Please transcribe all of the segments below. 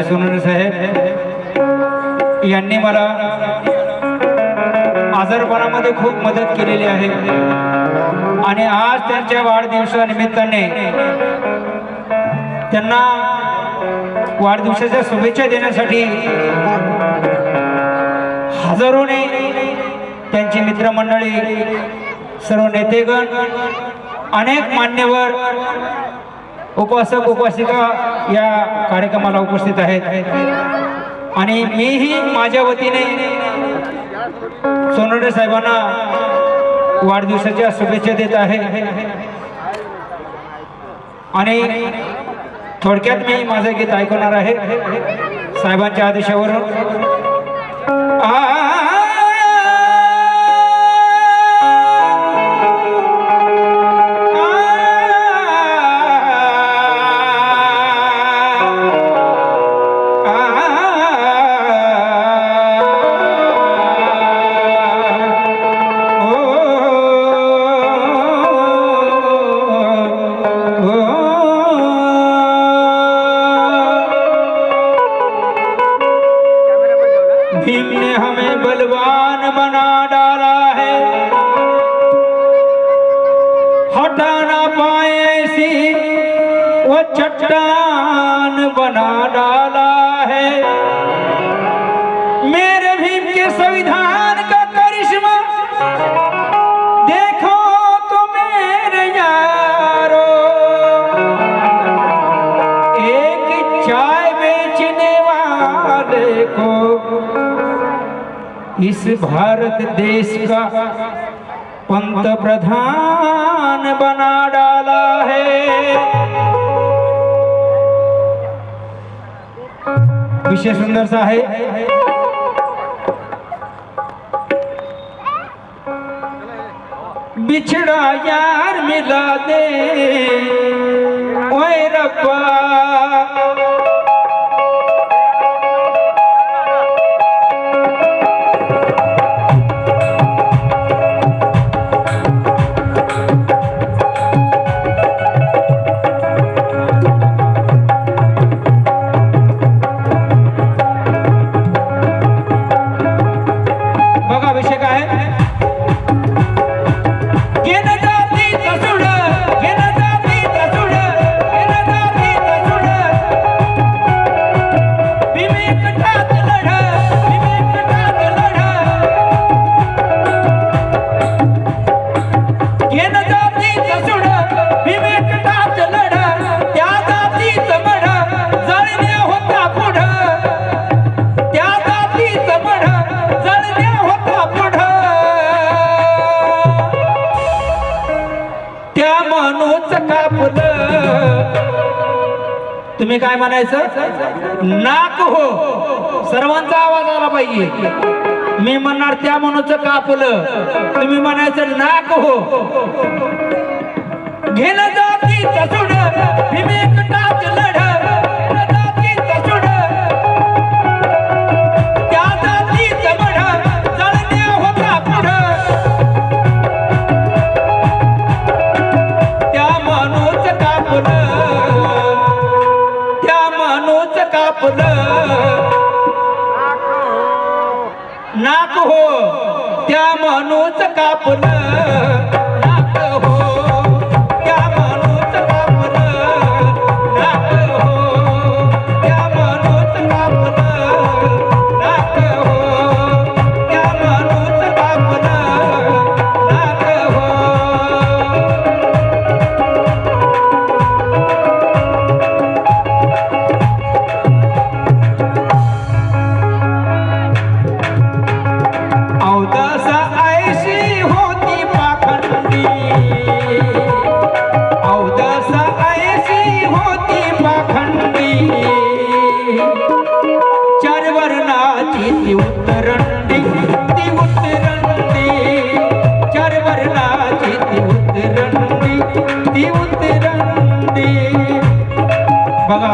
बालाजी सोनवणे साहेब. यांनी मला आजारपणामध्ये खूप मदत केलेली आहे. आणि आज त्यांच्या वाढदिवसानिमित्ताने त्यांना वाढदिवसाच्या शुभेच्छा देण्यासाठी हजारोने त्यांची मित्रमंडळी सर्व नेतेगण अनेक मान्यवर उपासक उपासिका या कार्यक्रमाला उपस्थित आहेत. आणि मीही माझ्या वतीने सोनडे साहेबांना वाढदिवसाच्या शुभेच्छा देत आहे. आणि थोडक्यात मी माझं गीत ऐकवणार आहे साहेबांच्या आदेशावरून. हमें बलवान बना डाला है। हटा ना पाए ऐसी वो चट्टान बना डाला है। मेरे भीम के संविधान इस भारत देश का पंत प्रधान बना डाला है। विषय सुंदर सा है बिछड़ा यार मिला दे। ओए रब्बा। तुम्ही काय म्हणायचं? नाक हो. सर्वांचा आवाज आला पाहिजे. मी म्हणणार त्या माणूच कापलं. तुम्ही म्हणायचं नाक हो. घेणं जातीचं सुड. भीमेकटाच लढ. नाक हो त्या म्हणूच कापलं वर्णाची ती उतरंडी ती उतरंडी चार वर्णाची ती उतरंडी ती उतरंडी बघा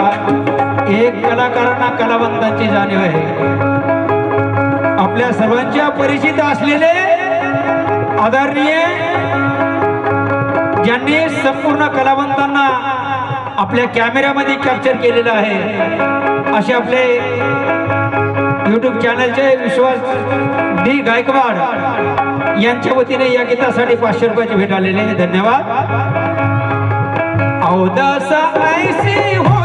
एक कलाकारांना कलावंतांची जाणीव आहे. आपल्या सर्वांच्या परिचित असलेले आदरणीय ज्यांनी संपूर्ण कलावंतांना आपल्या कॅमेऱ्यामध्ये कॅप्चर केलेलं आहे. असे आपले यूट्यूब चॅनलचे विश्वास डी गायकवाड यांच्या वतीने या गीतासाठी पाचशे रुपयाची भेट आलेले आहे. धन्यवाद. अवदास ऐसी हो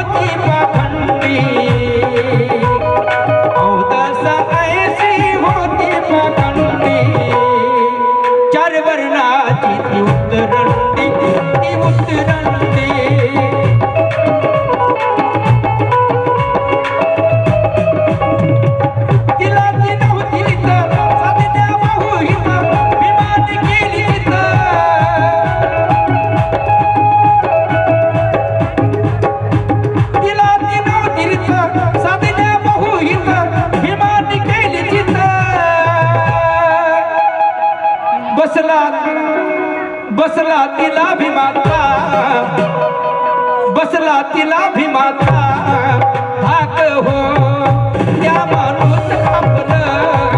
बसला तिला भीमाता धाक हो. त्या माणूस आपलं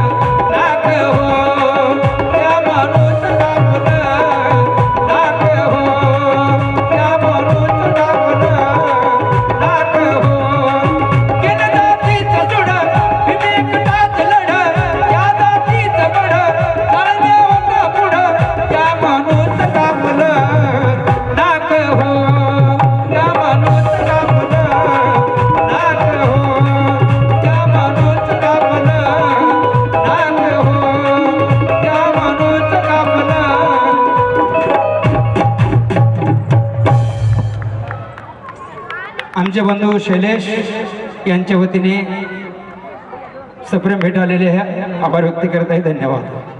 आमचे बंधू शैलेश यांच्या वतीने सप्रेम भेट आलेले आहे. आभार व्यक्त करत आहे. धन्यवाद.